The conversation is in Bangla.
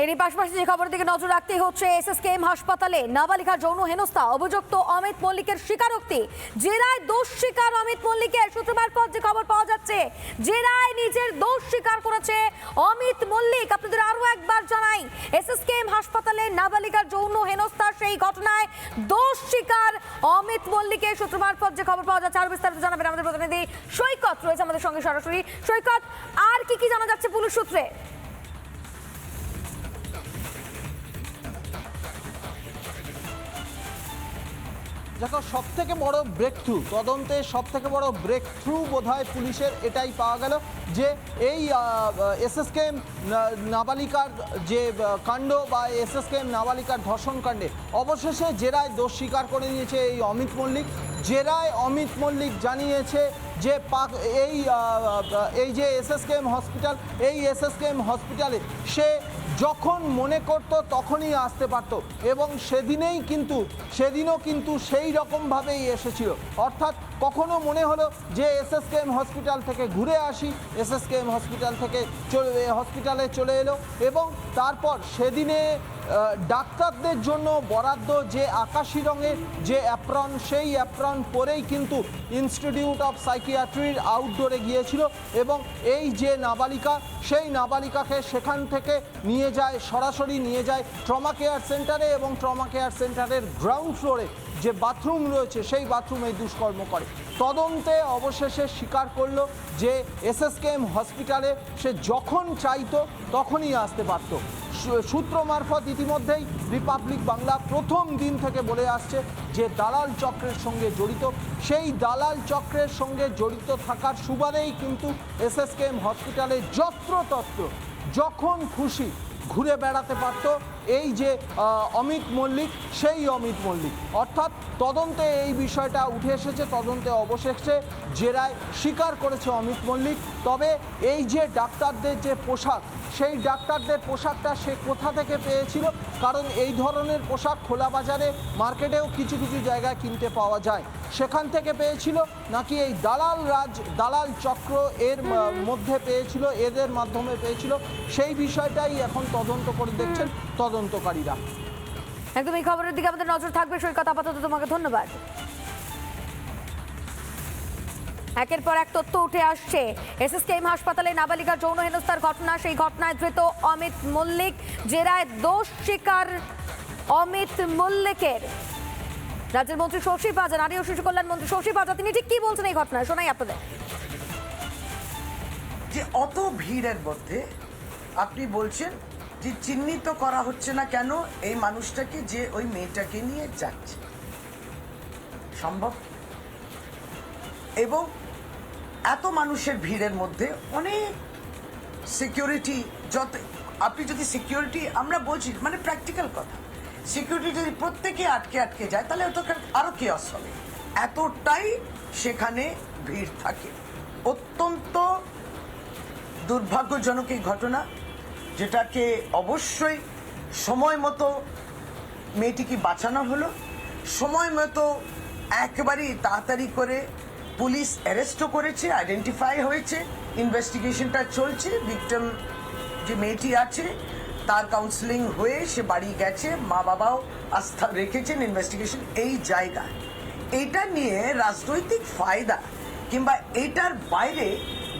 এরই পাশাপাশি যে খবরের দিকে নজর রাখতে হচ্ছে এস এস এসএসকেএম হাসপাতালে। নাবালিকার যৌন হেনস্থা, অভিযুক্ত অমিত মল্লিকের স্বীকারোক্তি। জেরায় দোষ স্বীকার অমিত মল্লিকের। শুক্রবার পর যে খবর পাওয়া যাচ্ছে, জেরায় নিজের দোষ স্বীকার করেছে অমিত মল্লিক। আপনাদের আরও একবার জানাই এস এস এসএসকেএম হাসপাতালে নাবালিকার যৌন হেনস্থার সেই ঘটনায় দোষ স্বীকার অমিত মল্লিকের। শুক্রবার পর যে খবর পাওয়া যাচ্ছে, আরও বিস্তারিত জানাবেন আমাদের প্রতিনিধি সৈকত। রয়েছে আমাদের সঙ্গে সরাসরি। সৈকত, আর কি কি জানা যাচ্ছে পুলিশ সূত্রে? দেখো সব থেকে বড় ব্রেক থ্রু তদন্তে সব থেকে বড় ব্রেক থ্রু বোধ পুলিশের এটাই পাওয়া গেল যে এই এসএসকেএম নাবালিকার যে কাণ্ড বা এসএসকেএম নাবালিকার ধর্ষণ কাণ্ডে, অবশেষে জেরায় দোষ স্বীকার করে নিয়েছে এই অমিত মল্লিক। জেরায় অমিত মল্লিক জানিয়েছে যে পাক এই এই যে এসএসকেএম হসপিটাল, এই এসএসকেএম হসপিটালে সে যখন মনে করত তখনই আসতে পারত এবং সেদিনেই কিন্তু, সেদিনও কিন্তু সেই রকমভাবেই এসেছিল। অর্থাৎ কখনো মনে হলো যে এসএসকেএম হসপিটাল থেকে ঘুরে আসি, এসএসকেএম হসপিটাল থেকে চলে হসপিটালে চলে এলো এবং তারপর সেদিনে ডাক্তারদের জন্য বরাদ্দ যে আকাশি রঙের যে অ্যাপ্রন সেই অ্যাপ্রন পরেই কিন্তু ইনস্টিটিউট অফ সাইকিয়াট্রির আউটডোরে গিয়েছিল এবং এই যে নাবালিকা, সেই নাবালিকাকে সেখান থেকে নিয়ে যায়, সরাসরি নিয়ে যায় ট্রমা কেয়ার সেন্টারে এবং ট্রমা কেয়ার সেন্টারের গ্রাউন্ড ফ্লোরে যে বাথরুম রয়েছে, সেই বাথরুমে দুষ্কর্ম করে। তদন্তে অবশেষে স্বীকার করল যে এসএসকেএম হসপিটালে সে যখন চাইতো, তখনই আসতে পারতো। সূত্র মারফত ইতিমধ্যেই রিপাবলিক বাংলা প্রথম দিন থেকে বলে আসছে যে দালাল চক্রের সঙ্গে জড়িত। সেই দালাল চক্রের সঙ্গে জড়িত থাকার সুবাদেই কিন্তু এসএসকেএম হসপিটালে যত্রতত্র যখন খুশি ঘুরে বেড়াতে পারত। এই যে অমিত মল্লিক, সেই অমিত মল্লিক। অর্থাৎ তদন্তে এই বিষয়টা উঠে এসেছে, তদন্তে অবশেষে জেরায় স্বীকার করেছে অমিত মল্লিক। তবে এই যে ডাক্তারদের যে পোশাক, সেই ডাক্তারদের পোশাকটা সে কোথা থেকে পেয়েছিল? কারণ এই ধরনের পোশাক খোলা বাজারে, মার্কেটেও কিছু কিছু জায়গায় কিনতে পাওয়া যায়। সেখান থেকে পেয়েছিল নাকি এই দালাল রাজ, দালাল চক্র এর মধ্যে পেয়েছিল, এদের মাধ্যমে পেয়েছিল? সেই বিষয়টাই এখন তদন্ত করে দেখছেন তদন্তকারীরা। একদম এই খবরের দিকে আমাদের নজর থাকবে। সৈকত আপাতত তোমাকে ধন্যবাদ। একের পর এক তথ্য উঠে আসছে। এসএসকেএম হাসপাতালে নাবালিকার যৌন হেনস্থার ঘটনা সেই ঘটনায় ধৃত অমিত মল্লিক। জেরায় দোষ স্বীকার অমিত মল্লিকের। রাজ্যের মন্ত্রী শশী পাজা নারী ও শিশু কল্যাণ মন্ত্রী শশী পাজা তিনি ঠিক কি বলছেন এই ঘটনায়? শোনাই আপনাদের। যে অত ভিড়ের মধ্যে আপনি বলছেন যে চিহ্নিত করা হচ্ছে না কেন, এই মানুষটাকে যে ওই মেয়েটাকে নিয়ে যাচ্ছে। সম্ভব? এবং এত মানুষের ভিড়ের মধ্যে অনেক সিকিউরিটি যত আপনি যদি সিকিউরিটি আমরা বলছি মানে প্র্যাকটিক্যাল কথা। সিকিউরিটি যদি প্রত্যেকে আটকে আটকে যায়, তাহলে তো আরও কেয়স হবে। এতটাই সেখানে ভিড় থাকে। অত্যন্ত দুর্ভাগ্যজনক এই ঘটনা। যেটাকে অবশ্যই সময় মতো মেয়েটিকে বাঁচানো হলো। সময় মতো একেবারেই তাড়াতাড়ি করে পুলিশ অ্যারেস্টও করেছে, আইডেন্টিফাই হয়েছে, ইনভেস্টিগেশনটা চলছে। ভিক্টিম যে মেয়েটি আছে, তার কাউন্সিলিং হয়ে সে বাড়ি গেছে, মা বাবাও আস্থা রেখেছেন ইনভেস্টিগেশন এই জায়গায়। এটা নিয়ে রাজনৈতিক ফায়দা কিংবা এটার বাইরে